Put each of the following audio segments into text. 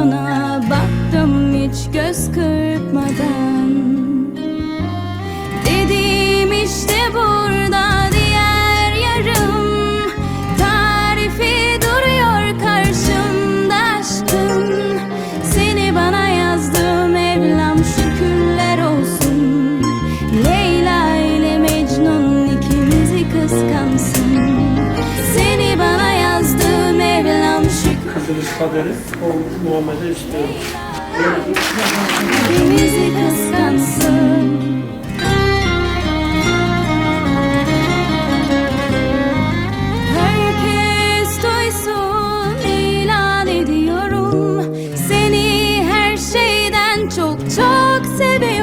sana baktım hiç göz kırpmadan. Kaderi olmuş Muhammed'e istiyorum. Bizi kıskansın. Herkes duysun ilan ediyorum. Seni her şeyden çok çok seviyorum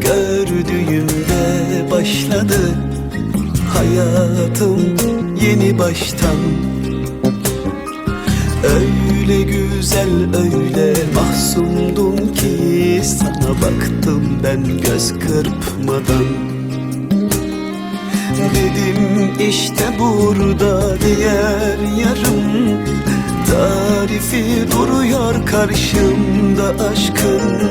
gördüğümde başladı hayatım yeni baştan. Öyle güzel öyle mahzundum ki sana baktım ben göz kırpmadan. Dedim işte burada diğer yarım Tarifi duruyor karşımda aşkın